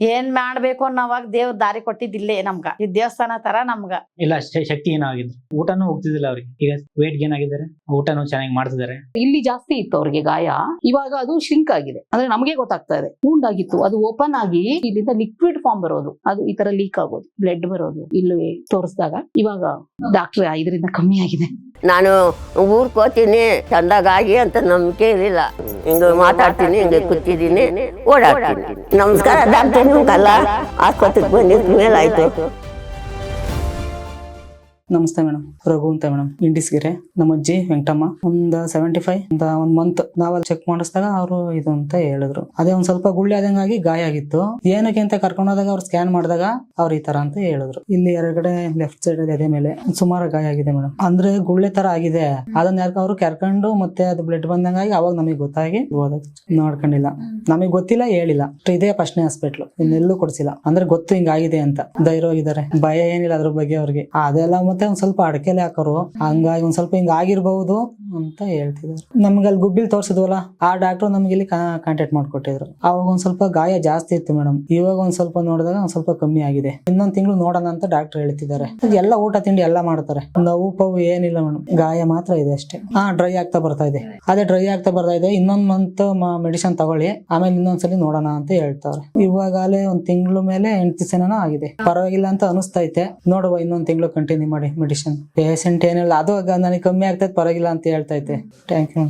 ಏನ್ ಮಾಡ್ಬೇಕು ಅನ್ನೋವಾಗ ದೇವ್ರ ದಾರಿ ಕೊಟ್ಟಿದ್ದಿಲ್ಲೇ ನಮ್ಗ. ಈ ದೇವಸ್ಥಾನ ತರ ನಮ್ಗ. ಇಲ್ಲ ಶ- ಶಕ್ತಿ ಏನಾಗಿದ್ರು. ಊಟನೂ ಹೋಗ್ತಿದಿಲ್ಲ ಅವ್ರಿಗೆ. ಈಗ ವೇಟ್ ಗೇನ್ ಆಗಿದ್ದಾರೆ. ಊಟನೂ ಚೆನ್ನಾಗಿ ಮಾಡ್ತಿದ್ದಾರೆ. ಇಲ್ಲಿ ಜಾಸ್ತಿ ಇತ್ತು ಅವ್ರಿಗೆ ಗಾಯ. ಇವಾಗ ಅದು ಶಿಂಕ್ ಆಗಿದೆ. ಅಂದ್ರೆ ನಮಗೆ ಗೊತ್ತಾಗ್ತಾ ಇದೆ. wound ಆಗಿತ್ತು. ಅದು ಓಪನ್ ಆಗಿ ಇಲ್ಲಿಂದ ಲಿಕ್ವಿಡ್ ಫಾರ್ಮ್ ಬರೋದು. ಅದು ಈ ತರ ಲೀಕ್ ಆಗೋದು. ಬ್ಲಡ್ ಬರೋದು. ಇಲ್ಲಿ ತೋರಿಸಿದಾಗ ಇವಾಗ ಡಾಕ್ಟರ್ ಇದರಿಂದ ಕಮ್ಮಿ ಆಗಿದೆ. ನಾನು ಊರ್ಕೋತೀನಿ ಚಂದಾಗಿ ಚಂದಾಗಾಗಿ ಅಂತ ನಂಬಿಕೆ ಇರಲಿಲ್ಲ. ಹಿಂಗ ಮಾತಾಡ್ತೀನಿ ಹಿಂಗೆ ಕೂತಿದ್ದೀನಿ ಓಡಾಡ್ತೀನಿ. ನಮಸ್ಕಾರ ಡಾಕ್ಟರ್ ನಿಮ್ಗಲ್ಲ. ಆಸ್ಪತ್ರೆಗೆ ಬಂದಿದ್ದ ಮೇಲೆ ಆಯ್ತು ನಮಸ್ತೆ ಮೇಡಮ್. ರಘು ಅಂತ ಮೇಡಮ್. ಇಂಡಿಸ್ಗೆರೆ. ನಮ್ಮ ಅಜ್ಜಿ ವೆಂಕಟಮ್ಮ. ಒಂದ್ ಸೆವೆಂಟಿ ಫೈವ್ ಒಂದ್ ಒಂದ್ ಮಂತ್ ನಾವಲ್ಲಿ ಚೆಕ್ ಮಾಡಿಸಿದಾಗ ಅವರು ಇದು ಅಂತ ಹೇಳಿದ್ರು. ಅದೇ ಒಂದ್ ಸ್ವಲ್ಪ ಗುಳ್ಳೆ ಆದಂಗಾಗಿ ಗಾಯ ಆಗಿತ್ತು. ಏನಕ್ಕೆ ಅಂತ ಕರ್ಕೊಂಡ್ ಹೋದಾಗ ಅವ್ರು ಸ್ಕ್ಯಾನ್ ಮಾಡಿದಾಗ ಅವ್ರ ಈ ತರ ಅಂತ ಹೇಳಿದ್ರು. ಇಲ್ಲಿ ಎರಡ್ಗಡೆ ಲೆಫ್ಟ್ ಸೈಡ್ ಅಲ್ಲಿ ಅದೇ ಮೇಲೆ ಸುಮಾರು ಗಾಯ ಆಗಿದೆ ಮೇಡಮ್. ಅಂದ್ರೆ ಗುಳ್ಳೆ ತರ ಆಗಿದೆ. ಅದನ್ನ ಯಾಕೆ ಅವ್ರು ಕರ್ಕೊಂಡು ಮತ್ತೆ ಅದು ಬ್ಲಡ್ ಬಂದಂಗಾಗಿ ಅವಾಗ ನಮಗೆ ಗೊತ್ತಾಗಿ ನೋಡ್ಕೊಂಡಿಲ್ಲ. ನಮಗೆ ಗೊತ್ತಿಲ್ಲ, ಹೇಳಿಲ್ಲ. ಇದೇ ಫಸ್ಟ್ನೇ ಹಾಸ್ಪಿಟ್ಲು ಇನ್ನೆಲ್ಲೂ ಕೊಡ್ಸಿಲ್ಲ. ಅಂದ್ರೆ ಗೊತ್ತು ಹಿಂಗಾಗಿದೆ ಅಂತ. ಧೈರ್ಯವಾಗಿದ್ದಾರೆ. ಭಯ ಏನಿಲ್ಲ ಅದ್ರ ಬಗ್ಗೆ ಅವ್ರಿಗೆ. ಅದೆಲ್ಲ ಮತ್ತೆ ಒಂದ್ ಸ್ವಲ್ಪ ಅಡಕೆಲೆ ಹಾಕೋರು ಹಂಗಾಗಿ ಒಂದ್ ಸ್ವಲ್ಪ ಹಿಂಗ್ ಆಗಿರ್ಬಹುದು. ಅಂತ ಹೇಳ್ತಿದ್ದಾರೆ. ನಮ್ಗೆ ಅಲ್ಲಿ ಗುಬ್ಬಿಲ್ ತೋರ್ಸಿದ್ವಲ್ಲ, ಆ ಡಾಕ್ಟರ್ ನಮ್ಗೆ ಇಲ್ಲಿ ಕಾಂಟ್ಯಾಕ್ಟ್ ಮಾಡ್ಕೊಟ್ಟಿದ್ರು. ಅವಾಗ ಒಂದ್ ಸ್ವಲ್ಪ ಗಾಯ ಜಾಸ್ತಿ ಇತ್ತು ಮೇಡಮ್ ಇವಾಗ ಒಂದ್ ಸ್ವಲ್ಪ ನೋಡಿದಾಗ ಒಂದ್ ಸ್ವಲ್ಪ ಕಮ್ಮಿ ಆಗಿದೆ. ಇನ್ನೊಂದ್ ತಿಂಗಳು ನೋಡೋಣ ಅಂತ ಡಾಕ್ಟರ್ ಹೇಳ್ತಿದ್ದಾರೆ. ಎಲ್ಲ ಊಟ ತಿಂಡಿ ಎಲ್ಲ ಮಾಡ್ತಾರೆ. ನೋವು, ಪವು ಏನಿಲ್ಲ ಮೇಡಮ್ ಗಾಯ ಮಾತ್ರ ಇದೆ ಅಷ್ಟೇ. ಹಾ ಡ್ರೈ ಆಗ್ತಾ ಬರ್ತಾ ಇದೆ. ಅದೇ ಡ್ರೈ ಆಗ್ತಾ ಬರ್ತಾ ಇದೆ. ಇನ್ನೊಂದ್ ಮಂತ್ ಮೆಡಿಸಿನ್ ತಗೊಳ್ಳಿ. ಆಮೇಲೆ ಇನ್ನೊಂದ್ಸಲಿ ನೋಡೋಣ ಅಂತ ಹೇಳ್ತಾರೆ. ಇವಾಗಲೇ ಒಂದ್ ತಿಂಗಳು ಮೇಲೆ ಎಂಟು ದಿವಸನೂ ಆಗಿದೆ. ಪರವಾಗಿಲ್ಲ ಅಂತ ಅನಿಸ್ತೈತೆ ನೋಡುವ ಇನ್ನೊಂದ್ ತಿಂಗಳು ಕಂಟಿನ್ಯೂ ಮಾಡಿ ಮೆಡಿಸಿನ್ ಪೇಷಂಟ್ ಏನಿಲ್ಲ. ಅದು ನನಗೆ ಕಮ್ಮಿ ಆಗ್ತದೆ ಪರವಾಗಿಲ್ಲ ಅಂತ ಹೇಳ್ತೈತೆ ಥ್ಯಾಂಕ್ ಯು